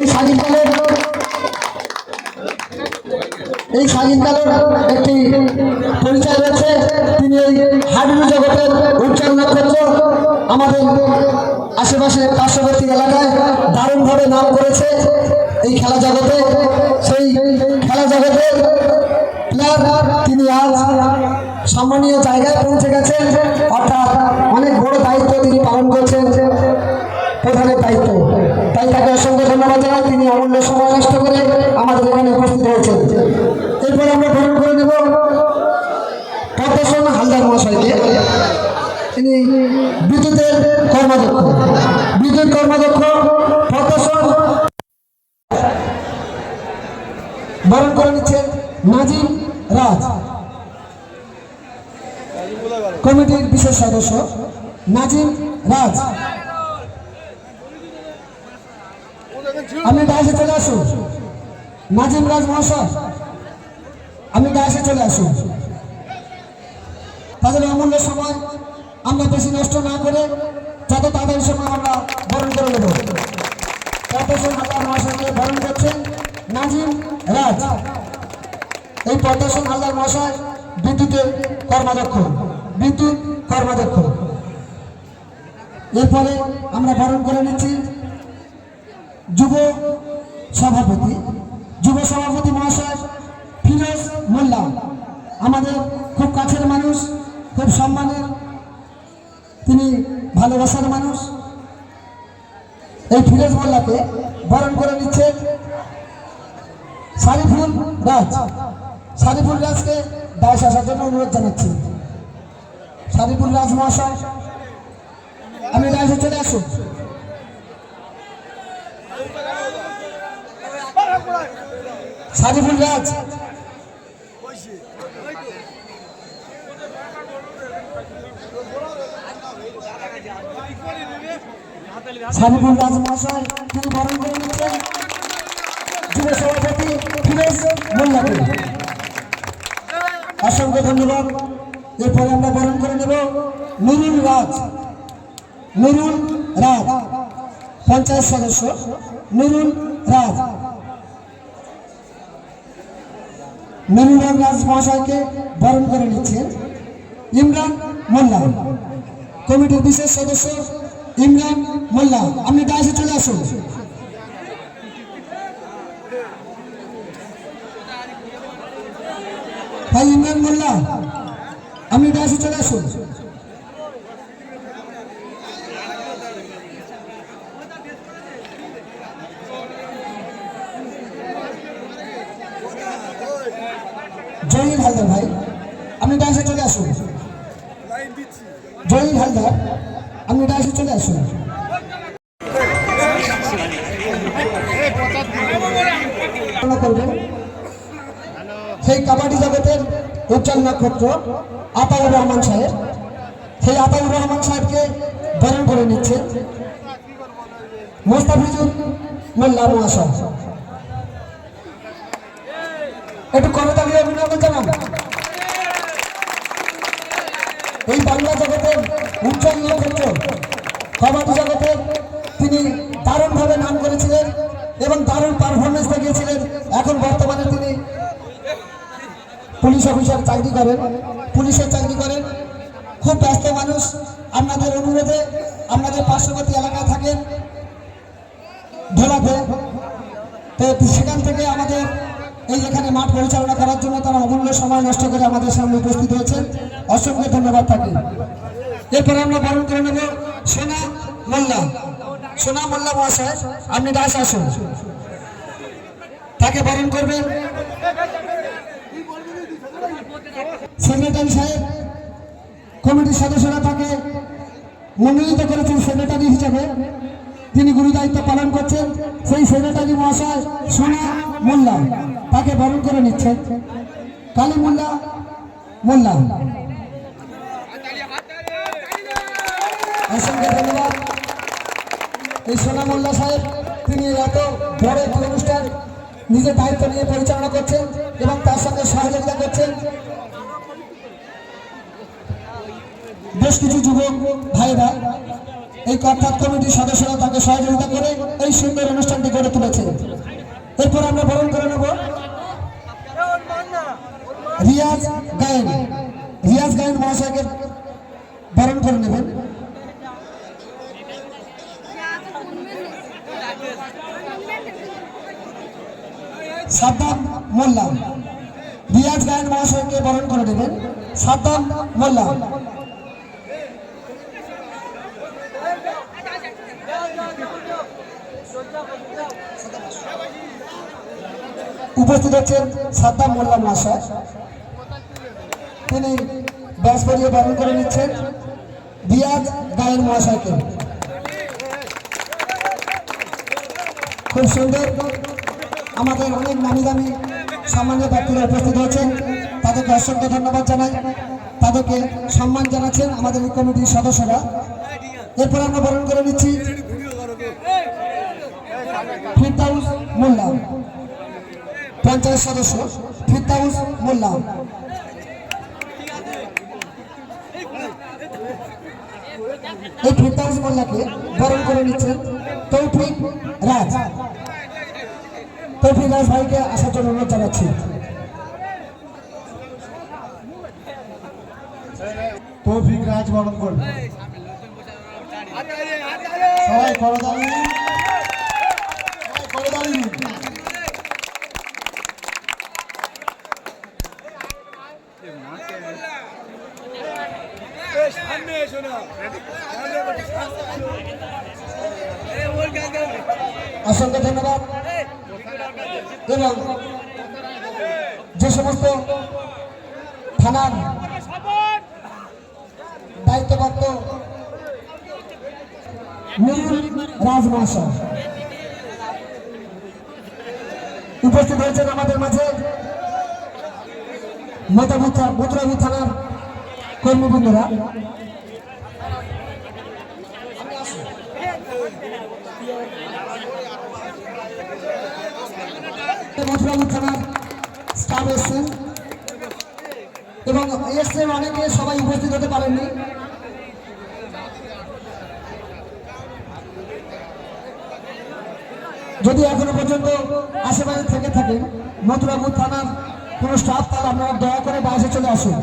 এই স্বাধীন কালের এই স্বাধীন কালের একটি পরিচয় রয়েছে। তিনি এই হাডুডু জগতের উজ্জ্বল নক্ষত্র। আমাদের আশেপাশে পার্শ্ববর্তী এলাকায় দারুণভাবে নাম করেছে এই খেলা জগতে। সেই খেলা জগতে প্লেয়ার তিনি আজ সম্মানীয় জায়গায় পৌঁছে গেছেন। অর্থাৎ অনেক বড় দায়িত্ব তিনি পালন করছেন। প্রধানের দায়িত্ব। তাই তাকে অসংখ্য ধন্যবাদ জানাই। তিনি অমূল্য সময় নষ্ট করে আমাদের এখানে উপস্থিত হয়েছেন। এরপরে আমরা গ্রহণ করে নেব পদ্মসন হালদার মহাশয়কে। তিনি বিদ্যুতের কর্মাধ্যক্ষ। বিদ্যুৎ কর্মাধ্যক্ষ পদ্মসন। বরণ করে নিচ্ছেন নাজিম রাজ। কমিটির বিশেষ সদস্য নাজিম রাজ। আপনি ডায়াসে চলে আসুন নাজিম রাজ মহাশয় আপনি ডায়াসে চলে আসুন তাদের অমূল্য সময় আমরা বেশি নষ্ট না করে যত তাদের সময় আমরা বরণ করে নেব। মহাশয়কে এই হালদার মহাশয় বিদ্যুৎ আমরা বরণ করে নিচ্ছি যুব সভাপতি যুব সভাপতি মহাশয় ফিরোজ মোল্লা। আমাদের খুব কাছের মানুষ, খুব সম্মানের, তিনি ভালোবাসার মানুষ। এই ফিরোজ মোল্লাকে বরণ করে নিচ্ছে সারিফুল রাজ। সারিফুল রাজকে দায় আসার জন্য অনুরোধ জানাচ্ছি। সারিফুল রাজ মহাশয় আমি দায়সে চলে আসুন। সারিফুল রাজ। সারিফুল রাজ মহাশয়, তিনি বরণ করে নিচ্ছেন যুব সভাপতি ফিরোজ মোল্লাকে। অসংখ্য ধন্যবাদ। এরপরে আমরা বরণ করে নেব নুরুল রাজ। নুরুল রাজ, পঞ্চায়েত সদস্য। নুরুল রাজ। নুরুল রাজ মহাশয়কে বরণ করে নিচ্ছেন ইমরান মোল্লা। কমিটির বিশেষ সদস্য ইমরান মোল্লা। আপনি ডাইসে চলে আসুন। ভাই, ইমরান মোল্লা, আপনি ডাইসে চলে আসুন। জয়ীল হালদার ভাই, আপনি ডান্সে চলে আসুন। জয়ীল হালদার আপনি ডান্সে চলে আসুন। সেই কাবাডি জগতের উজ্জ্বল নক্ষত্র আতাউর রহমান সাহেব। সেই আতাউর রহমান সাহেবকে বরণ করে নিচ্ছে। মোস্তাফিজুর মোল্লা মহাশয়। একটু করতালি অভিনন্দন জানান এই বাংলা জগতের উজ্জ্বল নক্ষত্র কবাডি জগতে তিনি দারুণভাবে নাম করেছিলেন এবং দারুণ পারফরমেন্স দেখিয়েছিলেন। এখন বর্তমানে তিনি পুলিশ অফিসার চাকরি করেন। পুলিশের চাকরি করেন। খুব ব্যস্ত মানুষ। আপনাদের অনুরোধে আপনাদের পার্শ্ববর্তী এলাকায় থাকেন। ধোলাতে। তো সেখান থেকে আমাদের এই এখানে মাঠ পরিচালনা করার জন্য তারা অমূল্য সময় নষ্ট করে আমাদের সামনে উপস্থিত হয়েছে অসংখ্য ধন্যবাদ থাকে এরপরে আমরা বরণ করে নেব সোনা মোল্লা। সোনা মোল্লা মহাশয়, আপনি দাস আসুন। তাকে বরণ করবেন সেক্রেটারি সাহেব। কমিটির সদস্যরা তাকে মনোনীত করেছেন সেক্রেটারি হিসাবে। তিনি গুরু দায়িত্ব পালন করছেন। সেই সেক্রেটারি মহাশয় সোনা মোল্লা। তাকে বরণ করে নিচ্ছেন কালী মোল্লা। মোল্লা অসংখ্য ধন্যবাদ। এই সোনা মোল্লা সাহেব, তিনি এত বড় একটি অনুষ্ঠান নিজের দায়িত্ব নিয়ে পরিচালনা করছেন এবং তার সঙ্গে সহযোগিতা করছেন। বেশ কিছু যুবক ভাইরা এই কর্তাত কমিটির সদস্যরা তাকে সহযোগিতা করে এই সুন্দর অনুষ্ঠানটি গড়ে তুলেছে। এরপর আমরা বরণ করে নেব। রিয়াজ গায়েন রিয়াজ গায়েন মহাশয়কে বরণ করে নেবেন। সাদ্দাম মোল্লা রিয়াজ গায়েন মহাশয়কে বরণ করে নেবেন। সাদ্দাম মোল্লা। উপস্থিত হচ্ছেন সাদ্দাম মোল্লা মহাশয়। তিনি ব্যাস পরিয়ে বরণ করে নিচ্ছেন রিয়াজ গায়েন মহাশয়কে। খুব সুন্দর আমাদের অনেক নামি দামি সম্মানীয় ব্যক্তিরা উপস্থিত হয়েছেন। তাদেরকে অসংখ্য ধন্যবাদ জানাই। তাদেরকে সম্মান জানাচ্ছেন আমাদের কমিটির সদস্যরা। এরপর আমরা বরণ করে নিচ্ছি ফিরদাউস মোল্লা। পঞ্চায়েত সদস্য ফিরদাউস মোল্লা। এই ফিরদাউস মোল্লাকে বরণ করে নিচ্ছেন তৌফিক রাজ। তৌফিক ভাইকে আসার জন্য অনুরোধ জানাচ্ছি। তৌফিক রাজ সবাই করতালি সামনে এসো অসংখ্য ধন্যবাদ। এবং যে সমস্ত থানার দায়িত্বপ্রাপ্ত নীল রাজ মহাশয় উপস্থিত হয়েছেন আমাদের মাঝে মোতাবুদ মুদ্রাবুদ থানার কর্মবৃন্দরা মথুরাপুর থানার স্টাফ এসছেন। এবং এসছেন অনেকে, সবাই উপস্থিত হতে পারেননি। যদি এখনও পর্যন্ত আশেপাশে থেকে থাকেন, মথুরাপুর থানার কোনো স্টাফ তাহলে আপনারা দয়া করে বাইরে চলে আসুন।